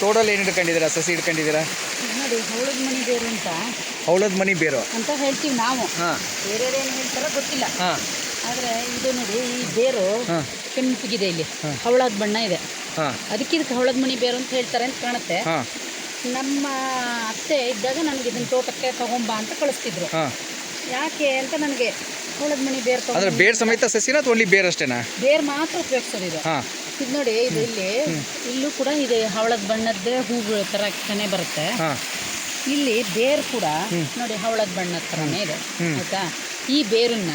Total ಏನು ಹಿಡ್ಕೊಂಡಿದ್ದೀರಾ ಸಸಿ ಹಿಡ್ಕೊಂಡಿದ್ದೀರಾ ಹೌಳದ ನೋಡಿ ಹೌಳದ ಮನಿ ಬೇರು ಅಂತ. ಹೌಳದ ಮನಿ ಬೇರು. ಅಂತ ಹೇಳ್ತೀವಿ ನಾವು. ಹಾಂ. ಬೇರೆ ಏನು ಹೇಳ್ತಾರ ಗೊತ್ತಿಲ್ಲ. ಆದ್ರೆ ಆದರೆ ಇದು ನೋಡಿ ಈ ಬೇರು ಹಾಂ. ಕೆಂಪಗಿದೆ ಇಲ್ಲಿ. ಹವಳದ ಬಣ್ಣ ಇದೆ. ಹಾಂ. ಅದಕ್ಕೆ ಇದಕ್ಕೆ ಹವಳದ ಮನಿ ಬೇರು ಅಂತ ಹೇಳ್ತಾರೆ ಅಂತ ಕಾಣುತ್ತೆ. ಹಾಂ. ನಮ್ಮ ಅತ್ತೆ ಇದ್ದಾಗ ನನಗೆ ಇದನ್ನ ತೋಟಕ್ಕೆ ತಗೊಂಬಾ ಅಂತ ಕಳಿಸ್ತಿದ್ರು. ಹಾಂ. ಯಾಕೆ ಅಂತ ನನಗೆ ಮನಿ ಬೇರು ಅಂದ್ರೆ ಬೇರ್ ಸಮೇತ ಸಸಿನ ಅಥವಾ ಓನ್ಲಿ ಬೇರ್ ಅಷ್ಟೇನಾ? ಬೇರ್ ಮಾತ್ರ ಉಪಯೋಗಿಸೋದು ಇದು. ಹಾಂ. ಇದು ನೋಡಿ ಇದು ಇಲ್ಲಿ ಇಲ್ಲೂ ಕೂಡ ಇದೆ ಹವಳದ ಬಣ್ಣದ್ದೇ ಹೂಗಳ ತರ ಕೆನೆ ಬರುತ್ತೆ. ಹಾಂ. ಇಲ್ಲಿ ಬೇರ್ ಕೂಡ ನೋಡಿ ಹವಳದ ಬಣ್ಣದ ತರನೇ ಇದೆ. ಆಯ್ತಾ? ಈ ಬೇರನ್ನ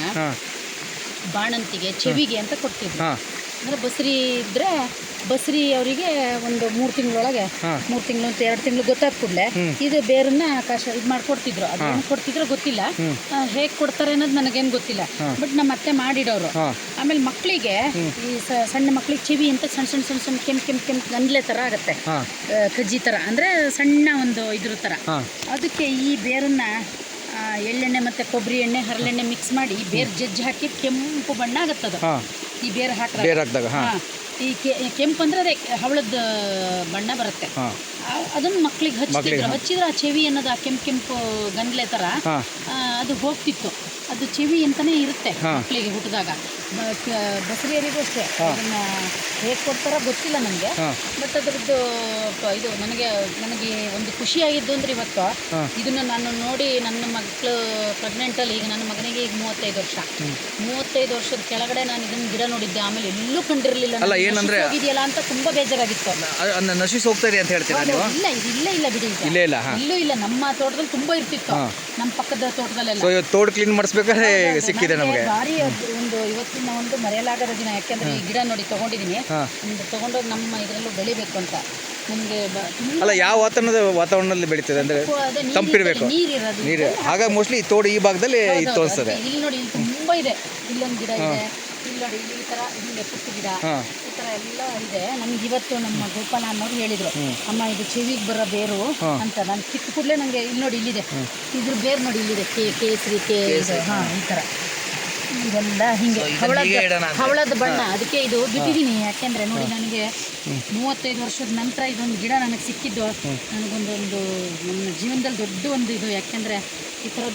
ಬಾಣಂತಿಗೆ ಚೆವಿಗೆ ಅಂತ ಕೊಡ್ತಿದ್ರು. ಅಂದರೆ ಬಸ್ರಿ ಇದ್ದರೆ ಬಸ್ರಿ ಅವರಿಗೆ ಒಂದು ಮೂರು ತಿಂಗಳೊಳಗೆ ಮೂರು ತಿಂಗಳು ಅಂತ ಎರಡು ತಿಂಗಳು ಗೊತ್ತಾದ ಕೂಡಲೇ. ಇದು ಬೇರನ್ನ ಕಾಶ ಇದು ಮಾಡ್ಕೊಡ್ತಿದ್ರು. ಅದನ್ನ ಕೊಡ್ತಿದ್ರು ಗೊತ್ತಿಲ್ಲ. ಹೇಗೆ ಕೊಡ್ತಾರೆ ಅನ್ನೋದು ನನಗೇನು ಗೊತ್ತಿಲ್ಲ. ಬಟ್ ನಮ್ಮ ಅತ್ತೆ ಮಾಡಿಡೋರು. ಆಮೇಲೆ ಮಕ್ಕಳಿಗೆ ಈ ಸಣ್ಣ ಮಕ್ಕಳಿಗೆ ಚಿವಿ ಅಂತ ಸಣ್ಣ ಸಣ್ಣ ಸಣ್ಣ ಸಣ್ಣ ಕೆಂಪು ಕೆಂಪು ಕೆಂಪು ಗಂದ್ಲೆ ಥರ ಆಗುತ್ತೆ. ಕಜ್ಜಿ ಥರ ಅಂದರೆ ಸಣ್ಣ ಒಂದು ಇದ್ರ ಥರ ಅದಕ್ಕೆ ಈ ಬೇರನ್ನ ಎಳ್ಳೆಣ್ಣೆ ಮತ್ತು ಕೊಬ್ಬರಿ ಎಣ್ಣೆ ಹರಳೆಣ್ಣೆ ಮಿಕ್ಸ್ ಮಾಡಿ ಬೇರ್ ಜಜ್ಜಿ ಹಾಕಿ ಕೆಂಪು ಬಣ್ಣ ಆಗತ್ತದ ಈ ಬೇರು ಹಾಕಿದಾಗ. ಬೇರ್ ಹಾಕಿದಾಗ ಹಾಂ. ಈ ಕೆಂಪು ಅಂದ್ರೆ ಅದೇ ಹವಳದ ಬಣ್ಣ ಬರುತ್ತೆ. ಅದನ್ನ ಮಕ್ಳಿಗೆ ಹಚ್ಚಿದ್ರು ಹಚ್ಚಿದ್ರೆ ಆ ಚೆವಿ ಅನ್ನೋದು ಆ ಕೆಂಪು ಕೆಂಪು ಗಂದ್ಲೆ ಥರ ಅದು ಹೋಗ್ತಿತ್ತು. ಅದು ಚೆವಿ ಅಂತಾನೆ ಇರುತ್ತೆ. ಮಕ್ಕಳಿಗೆ ಹುಟ್ಟಿದಾಗ. ಬಸರಿಯರಿಗೂ ಅಷ್ಟೇ. ಅದನ್ನ ಹೇಗೆ ಕೊಡ್ತಾರೋ ಗೊತ್ತಿಲ್ಲ ನನಗೆ ಬಟ್ ಅದ್ರದ್ದು ಇದು ನನಗೆ ನನಗೆ ಒಂದು ಖುಷಿಯಾಗಿದ್ದು ಅಂದ್ರೆ ಇವತ್ತು. ಇದನ್ನ ನಾನು ನೋಡಿ ನನ್ನ ಮಕ್ಕಳು ಪ್ರೆಗ್ನೆಂಟಲ್ಲಿ ಈಗ ನನ್ನ ಮಗನಿಗೆ ಈಗ ಮೂವತ್ತೈದು ವರ್ಷ. ಮೂವತ್ತೈದು ವರ್ಷದ ಕೆಳಗಡೆ ನಾನು ಇದನ್ನ ಗಿಡ ನೋಡಿದ್ದೆ. ಆಮೇಲೆ ಎಲ್ಲೂ ಕಂಡಿರಲಿಲ್ಲ ಅಲ್ಲ, ಏನಂದ್ರೆ- ಇದೆಯಲ್ಲ ಅಂತ ತುಂಬಾ ಬೇಜಾರಾಗಿತ್ತು. ನಶಿಸಿ ಹೋಗ್ತಾ ಇದೆ ಅಂತ ಹೇಳ್ತೀರಾ ಇಲ್ಲ ಇಲ್ಲ ಇಲ್ಲ ಬಿಡಿ ಇಲ್ಲ ಇಲ್ಲೇ ಇಲ್ಲ ಇಲ್ಲೂ ಇಲ್ಲ ನಮ್ಮ ತೋಟದಲ್ಲಿ ತುಂಬಾ ಇರ್ತಿತ್ತು. ನಮ್ಮ ಪಕ್ಕದ ತೋಟದಲ್ಲೆಲ್ಲ. ಸೊ ಕ್ಲೀನ್ ತೋಡ್ ಮಾಡಿಸ್ಬೇಕಾದ್ರೆ ಸಿಕ್ಕಿದೆ ನಮಗೆ. ಭಾರಿ ಒಂದು ಇವತ್ತಿನ ಒಂದು ಮರೆಯಲಾಗದ ದಿನ. ಯಾಕೆಂದ್ರೆ ಈ ಗಿಡ ನೋಡಿ ತಗೊಂಡಿದ್ದೀನಿ. ತಗೊಂಡೋಗಿ ನಮ್ಮ ಇದರಲ್ಲೂ ಬೆಳಿಬೇಕು ಅಂತ. ನಿಮಗೆ ಅಲ್ಲ ಯಾವ ವಾತಾವರಣದ ವಾತಾವರಣದಲ್ಲಿ ಬೆಳೀತದೆ ಅಂದ್ರೆ ತಂಪಿರ್ಬೇಕು. ನೀರು. ಹಾಗಾಗಿ ಮೋಸ್ಟ್ಲಿ ಈ ತೋಡು ಈ ಭಾಗದಲ್ಲಿ ಇತ್ತು ಅನ್ಸ್ತದೆ ಇಲ್ಲಿ ನೋಡಿ ಇಲ್ಲಿ ತುಂಬಾ ಇದೆ. ಇಲ್ಲೊಂದು ಗಿಡ ಇದೆ. ಇಲ್ಲಿ ನೋಡಿ ಇಲ್ಲಿ ಈ ತರ ಹಿಂಗೆ ಪುಟ್ಟ ಗಿಡ. ಈ ತರ ಎಲ್ಲ ಇದೆ. ನಮ್ಗೆ ಇವತ್ತು ನಮ್ಮ ಗೋಪಾಲ ಅನ್ನೋರು ಹೇಳಿದ್ರು. ಅಮ್ಮ ಇದು ಚೆವಿಗೆ ಬರೋ ಬೇರು ಅಂತ ನಾನು ಚಿಕ್ಕ ಕೂಡಲೇ ನನಗೆ ಇಲ್ಲಿ ನೋಡಿ ಇಲ್ಲಿದೆ. ಇದ್ರ ಬೇರು ನೋಡಿ ಇಲ್ಲಿದೆ. ಕೆ ಕೇಸರಿ ಕೆ ಹಾಂ ಈ ಥರ ಇದೆಲ್ಲ ಹಿಂಗೆ ಹವಳದ ಹವಳದ ಬಣ್ಣ. ಅದಕ್ಕೆ ಇದು ಬಿಟ್ಟಿದ್ದೀನಿ. ಯಾಕೆಂದ್ರೆ ನೋಡಿ ನನಗೆ ಮೂವತ್ತೈದು ವರ್ಷದ ನಂತರ ಇದೊಂದು ಗಿಡ ನನಗೆ ಸಿಕ್ಕಿದ್ದು. ನನಗೊಂದೊಂದು ನನ್ನ ಜೀವನದಲ್ಲಿ ದೊಡ್ಡ ಒಂದು ಇದು. ಯಾಕೆಂದ್ರೆ ಈ ಥರದ್ದು